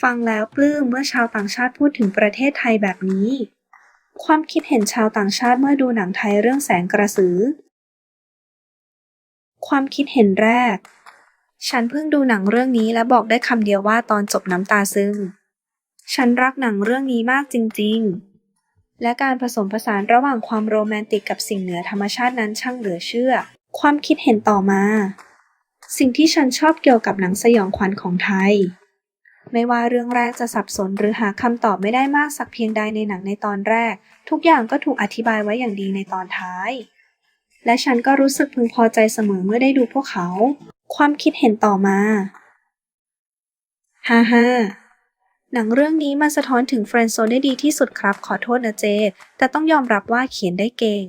ฟังแล้วปลื้มเมื่อชาวต่างชาติพูดถึงประเทศไทยแบบนี้ ความคิดเห็นชาวต่างชาติเมื่อดูหนังไทยเรื่องแสงกระสือ ความคิดเห็นแรก ฉันเพิ่งดูหนังเรื่องนี้และบอกได้คำเดียวว่าตอนจบน้ำตาซึมฉันรักหนังเรื่องนี้มากจริง ๆ และการผสมผสานระหว่างความโรแมนติกกับสิ่งเหนือธรรมชาตินั้นช่างเหลือเชื่อ ความคิดเห็นต่อมา สิ่งที่ฉันชอบเกี่ยวกับหนังสยองขวัญของไทย ไม่ว่าเรื่องแรกจะสับสนหรือหาคำตอบไม่ได้มากสักเพียงใดในหนังในตอนแรก ทุกอย่างก็ถูกอธิบายไว้อย่างดีในตอนท้าย และฉันก็รู้สึกพึงพอใจเสมอเมื่อได้ดูพวกเขา ความคิดเห็นต่อมาฮ่าฮ่าหนังเรื่องนี้มันสะท้อนถึงเฟรนด์โซได้ดีที่สุดครับ ขอโทษนะเจ แต่ต้องยอมรับว่าเขียนได้เก่ง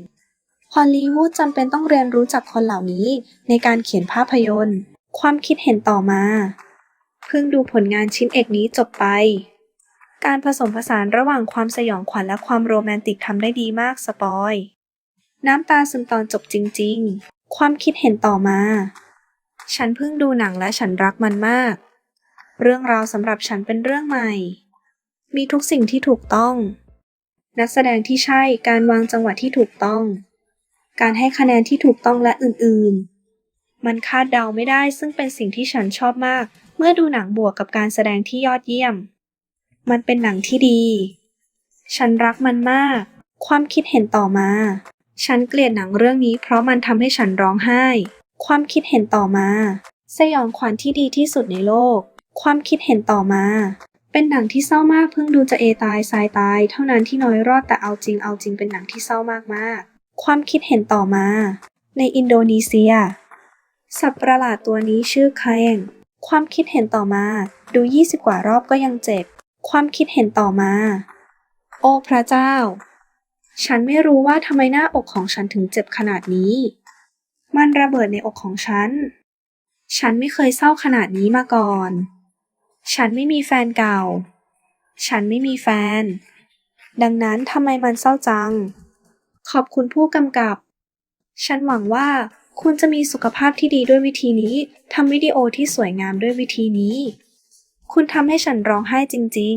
ฮอลลีวูดจำเป็นต้องเรียนรู้จากคนเหล่านี้ในการเขียนภาพยนตร์ ความคิดเห็นต่อมา เพิ่งดูผลงานชิ้นเอกนี้จบไป การผสมผสานระหว่างความสยองขวัญและความโรแมนติกทำได้ดีมากสปอย น้ำตาซึมตอนจบจริง ๆ ความคิดเห็นต่อมา ฉันเพิ่งดูหนังและฉันรักมันมาก เรื่องราวสำหรับฉันเป็นเรื่องใหม่ มีทุกสิ่งที่ถูกต้อง นักแสดงที่ใช่ การวางจังหวะที่ถูกต้อง การให้คะแนนที่ถูกต้องและอื่น ๆ มันคาดเดาไม่ได้ซึ่งเป็นสิ่งที่ฉันชอบมาก เมื่อดูหนังบวกกับการแสดงที่ยอดเยี่ยม มันเป็นหนังที่ดี ฉันรักมันมาก ความคิดเห็นต่อมา ฉันเกลียดหนังเรื่องนี้เพราะมันทำให้ฉันร้องไห้ ความคิดเห็นต่อมา สยองขวัญที่ดีที่สุดในโลก ความคิดเห็นต่อมา เป็นหนังที่เศร้ามากเพิ่งดูจะเอตายทรายตาย เท่านั้นที่น้อยรอดแต่เอาจริงเอาจริงเป็นหนังที่เศร้ามากๆความคิดเห็นต่อมา ในอินโดนีเซีย สัตว์ประหลาดตัวนี้ชื่อแคง ความคิดเห็นต่อมา ดู20กว่ารอบก็ยังเจ็บ ความคิดเห็นต่อมา โอ้พระเจ้า ฉันไม่รู้ว่าทำไมหน้าอกของฉันถึงเจ็บขนาดนี้ มันระเบิดในอกของฉัน ฉันไม่เคยเศร้าขนาดนี้มาก่อน ฉันไม่มีแฟนเก่า ฉันไม่มีแฟน ดังนั้นทำไมมันเศร้าจัง ขอบคุณผู้กำกับ ฉันหวังว่า คุณจะมีสุขภาพที่ดีด้วยวิธีนี้ทำวิดีโอที่สวยงามด้วยวิธีนี้ คุณทำให้ฉันร้องไห้จริง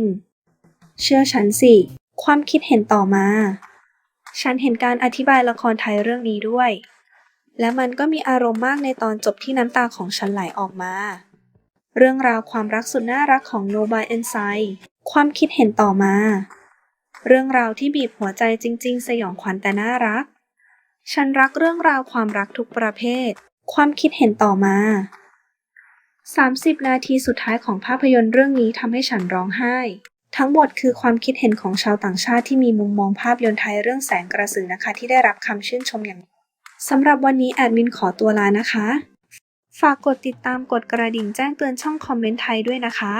ๆ เชื่อฉันสิ ความคิดเห็นต่อมา ฉันเห็นการอธิบายละครไทยเรื่องนี้ด้วย และมันก็มีอารมณ์มากในตอนจบที่น้ำตาของฉันไหลออกมา เรื่องราวความรักสุดน่ารักของโนบายเอนไซความคิดเห็นต่อมา เรื่องราวที่บีบหัวใจจริง ๆ สยองขวัญแต่น่ารัก ฉันรักเรื่องราวความรักทุกประเภท ความคิดเห็นต่อมา 30 นาทีสุดท้ายของภาพยนตร์เรื่องนี้ทำให้ฉันร้องไห้ ทั้งหมดคือความคิดเห็นของชาวต่างชาติที่มีมุมมองภาพยนตร์ไทยเรื่องแสงกระสือนะคะที่ได้รับคำชื่นชมอย่างสำหรับวันนี้แอดมินขอตัวลานะคะ ฝากกดติดตามกดกระดิ่งแจ้งเตือนช่องคอมเมนต์ไทยด้วยนะคะ